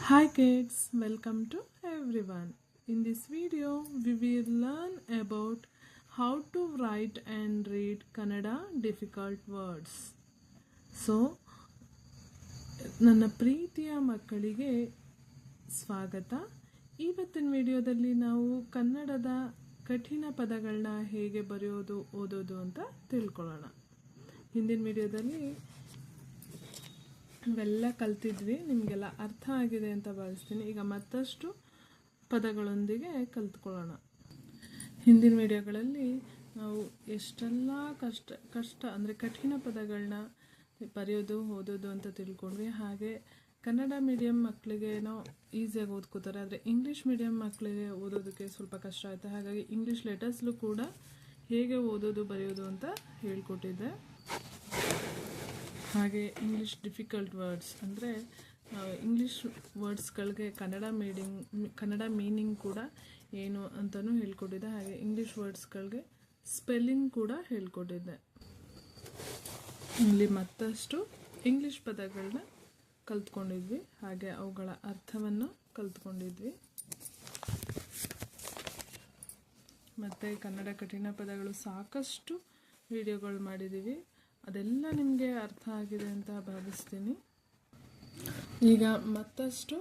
Hi kids, welcome to everyone. In this video, we will learn about how to write and read Kannada difficult words. So, ನನ್ನ ಪ್ರೀತಿಯ ಮಕ್ಕಳಿಗೆ ಸ್ವಾಗತ ಇವತ್ತಿನ ವಿಡಿಯೋದಲ್ಲಿ ನಾವು ಕನ್ನಡದ ಕಠಿಣ ಪದಗಳನ್ನ ಹೇಗೆ ಬರೆಯೋದು ಓದೋದು ಅಂತ ತಿಳ್ಕೊಳ್ಳೋಣ ಹಿಂದಿನ ವಿಡಿಯೋದಲ್ಲಿ ಇವೆಲ್ಲ ಕಲ್ತಿದ್ವಿ. ನಿಮಗೆಲ್ಲ ಅರ್ಥ ಆಗಿದೆ ಅಂತ ಭಾವಿಸ್ತೀನಿ. ಈಗ ಮತ್ತಷ್ಟು ಪದಗಳೊಂದಿಗೆ ಕಲ್ತ್ಕೊಳ್ಳೋಣ. ಹಿಂದಿನ ವಿಡಿಯೋಗಳಲ್ಲಿ ನಾವು ಎಷ್ಟೆಲ್ಲ ಕಷ್ಟ ಕಷ್ಟ ಅಂದರೆ ಕಠಿಣ ಪದಗಳನ್ನ ಬರೆಯೋದು, ಓದೋದು ಅಂತ ತಿಳ್ಕೊಂಡ್ವಿ. ಹಾಗೆ ಕನ್ನಡ ಮೀಡಿಯಂ ಮಕ್ಕಳಿಗೆ ಏನೋ ಈಸಿಯಾಗಿ ಓದ್ಕೋತಾರೆ. ಆದರೆ ಇಂಗ್ಲೀಷ್ ಮೀಡಿಯಂ ಮಕ್ಕಳಿಗೆ ಓದೋದಕ್ಕೆ ಸ್ವಲ್ಪ ಕಷ್ಟ ಆಯಿತು. ಹಾಗಾಗಿ ಇಂಗ್ಲೀಷ್ ಲೆಟರ್ಸ್ಲು ಕೂಡ ಹೇಗೆ ಓದೋದು, ಬರೆಯೋದು ಅಂತ ಹೇಳ್ಕೊಟ್ಟಿದ್ದೆ. ಹಾಗೆ ಇಂಗ್ಲೀಷ್ ಡಿಫಿಕಲ್ಟ್ ವರ್ಡ್ಸ್ ಅಂದರೆ ಇಂಗ್ಲೀಷ್ ವರ್ಡ್ಸ್ಗಳಿಗೆ ಕನ್ನಡ ಮೀಡಿಂಗ್ ಕನ್ನಡ ಮೀನಿಂಗ್ ಕೂಡ ಏನು ಅಂತಲೂ ಹೇಳ್ಕೊಟ್ಟಿದ್ದೆ. ಹಾಗೆ ಇಂಗ್ಲೀಷ್ ವರ್ಡ್ಸ್ಗಳಿಗೆ ಸ್ಪೆಲ್ಲಿಂಗ್ ಕೂಡ ಹೇಳ್ಕೊಟ್ಟಿದ್ದೆ. ಇಲ್ಲಿ ಮತ್ತಷ್ಟು ಇಂಗ್ಲೀಷ್ ಪದಗಳನ್ನ ಕಲ್ತ್ಕೊಂಡಿದ್ವಿ. ಹಾಗೆ ಅವುಗಳ ಅರ್ಥವನ್ನು ಕಲ್ತ್ಕೊಂಡಿದ್ವಿ. ಮತ್ತು ಕನ್ನಡ ಕಠಿಣ ಪದಗಳು ಸಾಕಷ್ಟು ವಿಡಿಯೋಗಳು ಮಾಡಿದ್ದೀವಿ. ಅದೆಲ್ಲ ನಿಮಗೆ ಅರ್ಥ ಆಗಿದೆ ಅಂತ ಭಾವಿಸ್ತೀನಿ. ಈಗ ಮತ್ತಷ್ಟು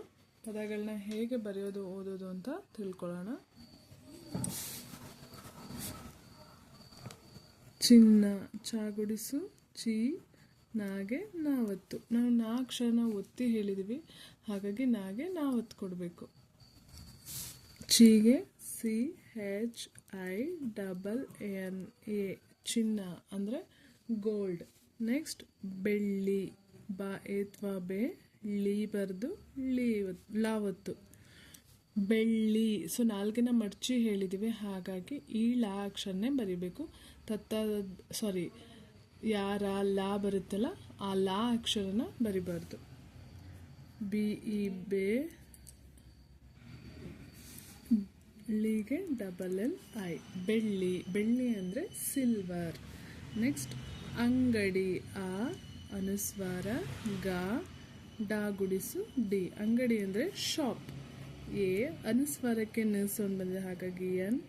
ಪದಗಳನ್ನ ಹೇಗೆ ಬರೆಯೋದು, ಓದೋದು ಅಂತ ತಿಳ್ಕೊಳ್ಳೋಣ. ಚಿನ್ನ, ಚಾಗುಡಿಸು, ಚಿ, ನಾಗೆ, ನಾವತ್ತು. ನಾವು ನಾ ಅಕ್ಷರನ ಒತ್ತಿ ಹೇಳಿದ್ವಿ. ಹಾಗಾಗಿ ನಾಗೆ, ನಾವತ್ತು ಕೊಡಬೇಕು. ಚೀಗೆ, C, H, I, double N, A, ಚಿನ್ನ ಅಂದರೆ ಗೋಲ್ಡ್. ನೆಕ್ಸ್ಟ್, ಬೆಳ್ಳಿ. ಬಾ, ಏತ್ವಾ, ಬೆ ಳಿ ಬರೆದು ಲಾವತ್ತು ಬೆಳ್ಳಿ. ಸೊ ನಾಲ್ಕಿನ ಮಡ್ಚಿ ಹೇಳಿದ್ದೀವಿ ಹಾಗಾಗಿ ಈ ಲಾ ಅಕ್ಷರನೇ ಬರಿಬೇಕು. ತತ್ತ, ಸಾರಿ, ಯಾರ ಲಾ ಬರುತ್ತಲ್ಲ, ಆ ಲಾ ಅಕ್ಷರನ ಬರಿಬಾರ್ದು. ಬಿ, ಇ, ಬೆ. ಳಿಗೆ ಡಬಲ್ ಎಲ್ ಐ. ಬೆಳ್ಳಿ. ಬೆಳ್ಳಿ ಅಂದರೆ ಸಿಲ್ವರ್. ನೆಕ್ಸ್ಟ್ ಅಂಗಡಿ ಆ ಅನುಸ್ವಾರ ಗ ಡಾ ಗುಡಿಸು ಡಿ. ಅಂಗಡಿ ಅಂದರೆ ಶಾಪ್ ಎ ಅನುಸ್ವಾರಕ್ಕೆ ನ ಸೌಂಡ್ ಬಂದಿದೆ ಹಾಗಾಗಿ ಎನ್.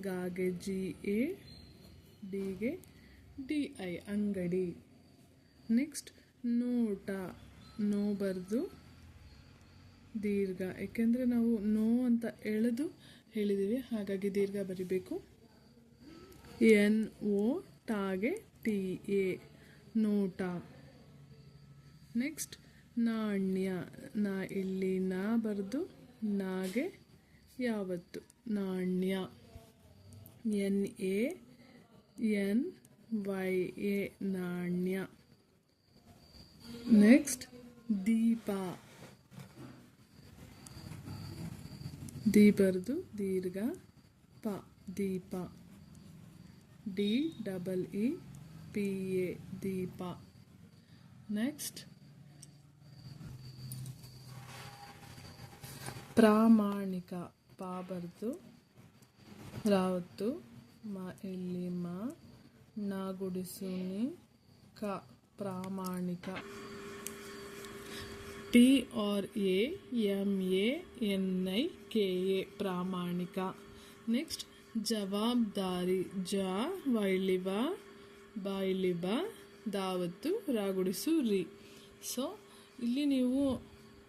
ಗಾಗೆ ಜಿ. ಎ. ಡಿಗೆ ಡಿ. ಐ. ಅಂಗಡಿ. ನೆಕ್ಸ್ಟ್ ನೋಟ. ನೋ ಬರೆದು ದೀರ್ಘ. ಏಕೆಂದರೆ ನಾವು ನೋ ಅಂತ ಎಳೆದು ಹೇಳಿದ್ದೀವಿ ಹಾಗಾಗಿ ದೀರ್ಘ ಬರಿಬೇಕು. ಎನ್. ಓ. ಟಾಗೆ ಟಿ ಎ ನೋಟ. ನೆಕ್ಸ್ಟ್ ನಾಣ್ಯ ನಾ ಇಲ್ಲಿ ನಾ ಬರೆದು, ನಾಗೆ ಯಾವತ್ತು? ನಾಣ್ಯ N A, N Y A ನಾಣ್ಯ ನೆಕ್ಸ್ಟ್, ದೀಪ. ದಿ ದೀರ್ಘ ಪ, ದೀಪ. D double E P A Deepa next ಪ್ರಾಮಾಣಿಕ ಪಾ ಬರೆದು ರಾವತ್ತು ಮ ಇಲ್ಲಿ ಮ ನಾ ಗುಡಿಸುನಿ ಕ ಪ್ರಾಮಾಣಿಕ T R A M A N I K ಇಲ್ಲಿ ಬಾಯ್ಲಿಬ ದಾವತ್ತು ರಾಗುಡಿಸು ರೀ. ಸೊ ಇಲ್ಲಿ ನೀವು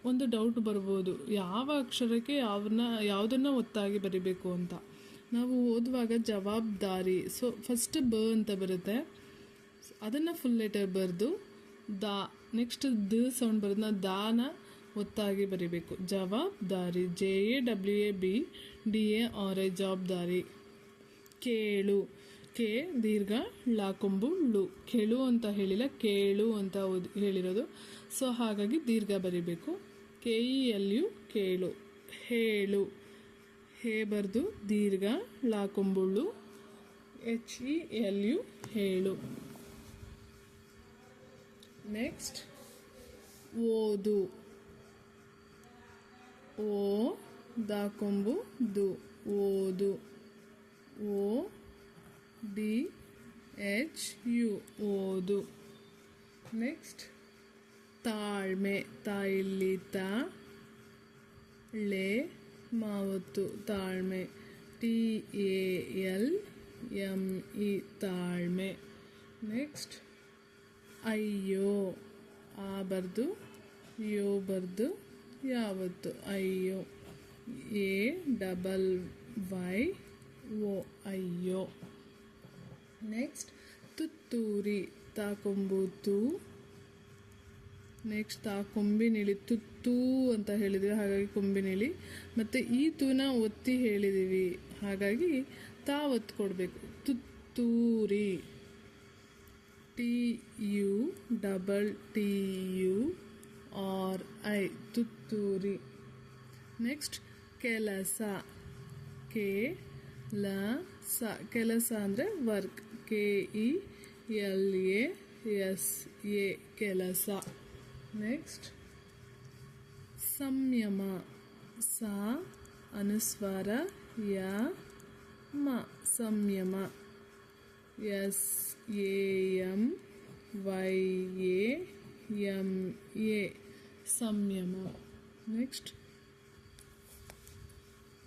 ಒಂದು ಡೌಟ್ ಬರ್ಬೋದು. ಯಾವ ಅಕ್ಷರಕ್ಕೆ ಯಾವನ್ನ ಯಾವುದನ್ನು ಒತ್ತಾಗಿ ಬರಿಬೇಕು ಅಂತ. ನಾವು ಓದುವಾಗ ಜವಾಬ್ದಾರಿ. ಸೊ ಫಸ್ಟ್ ಬ ಅಂತ ಬರುತ್ತೆ. ಅದನ್ನು ಫುಲ್ ಲೆಟರ್ ಬರೆದು ದಾ ನೆಕ್ಸ್ಟ್ ದ ಸೌಂಡ್ ಬರೋದನ್ನ ದಾನ ಒತ್ತಾಗಿ ಬರಿಬೇಕು. ಜವಾಬ್ದಾರಿ. J A W A B D A R A ಜವಾಬ್ದಾರಿ. ಕೇಳು. ಕೆ ದೀರ್ಘ ಲಾಕೊಂಬು ಳು. ಕೆಳು ಅಂತ ಹೇಳಿಲ್ಲ, ಕೇಳು ಅಂತ ಹೇಳಿರೋದು. ಸೊ, ಹಾಗಾಗಿ ದೀರ್ಘ ಬರಿಬೇಕು. ಕೆ ಇ ಎಲ್ ಯು ಕೇಳು. ಹೇಳು. ಹೇ ಬರೆದು ದೀರ್ಘ ಲಾಕೊಂಬುಳ್ಳು ಎಚ್ ಇ ಎಲ್ ಯು ಹೇಳು. ನೆಕ್ಸ್ಟ್ ಓದು. ಓ ದಾಕೊಂಬು ದು. ಓದು. ಓ ಡಿ ಎಚ್ ಯು ಓದು. ನೆಕ್ಸ್ಟ್ ತಾಳ್ಮೆ ತಾಯಿಲ್ಲಿ ತಾ ಳೆ ಮಾವತ್ತು, ತಾಳ್ಮೆ. T A L M E ತಾಳ್ಮೆ. ನೆಕ್ಸ್ಟ್ ಅಯ್ಯೋ ಆ ಬರ್ದು ಯೋ ಬರ್ದು ಯಾವತ್ತು? ಅಯ್ಯೋ ಎ ಡಬಲ್ ವೈ ಓ, ಅಯ್ಯೋ. ನೆಕ್ಸ್ಟ್ ತುತ್ತೂರಿ ತಾಕೊಂಬುದು. ನೆಕ್ಸ್ಟ್ ಆ ಕೊಂಬಿನಿಳಿ, ತುತ್ತೂ ಅಂತ ಹೇಳಿದ್ವಿ, ಹಾಗಾಗಿ ಕೊಂಬಿನಿಳಿ. ಮತ್ತು ಈ ತೂನ ಒತ್ತಿ ಹೇಳಿದ್ದೀವಿ ಹಾಗಾಗಿ ತಾ ಒತ್ತು ಕೊಡಬೇಕು. ತುತ್ತೂರಿ. T U double T U R I ತುತ್ತೂರಿ. ನೆಕ್ಸ್ಟ್ ಕೆಲಸ. ಕೆ ಲ, ಸ, ಕೆಲಸ ಅಂದರೆ work. K, E, L, A, S, A, ಕೆಲಸ. ನೆಕ್ಸ್ಟ್. ಸಂಯಮ, ಸ, ಅನುಸ್ವಾರ, ಯ, ಮ, ಸಂಯಮ. S, A, M, Y, A, M, A, ಸಂಯಮ. ನೆಕ್ಸ್ಟ್.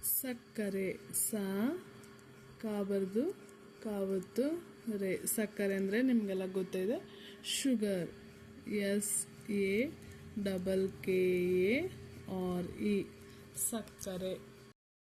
ಸಕ್ಕರೆ, ಸ ಕಾಬರ್ದು, ಕಾವತ್ತು, ರೇ, ಸಕ್ಕರೆ ಅಂದರೆ ನಿಮಗೆಲ್ಲ ಗೊತ್ತಿದೆ sugar S A double K A R E ಸಕ್ಕರೆ.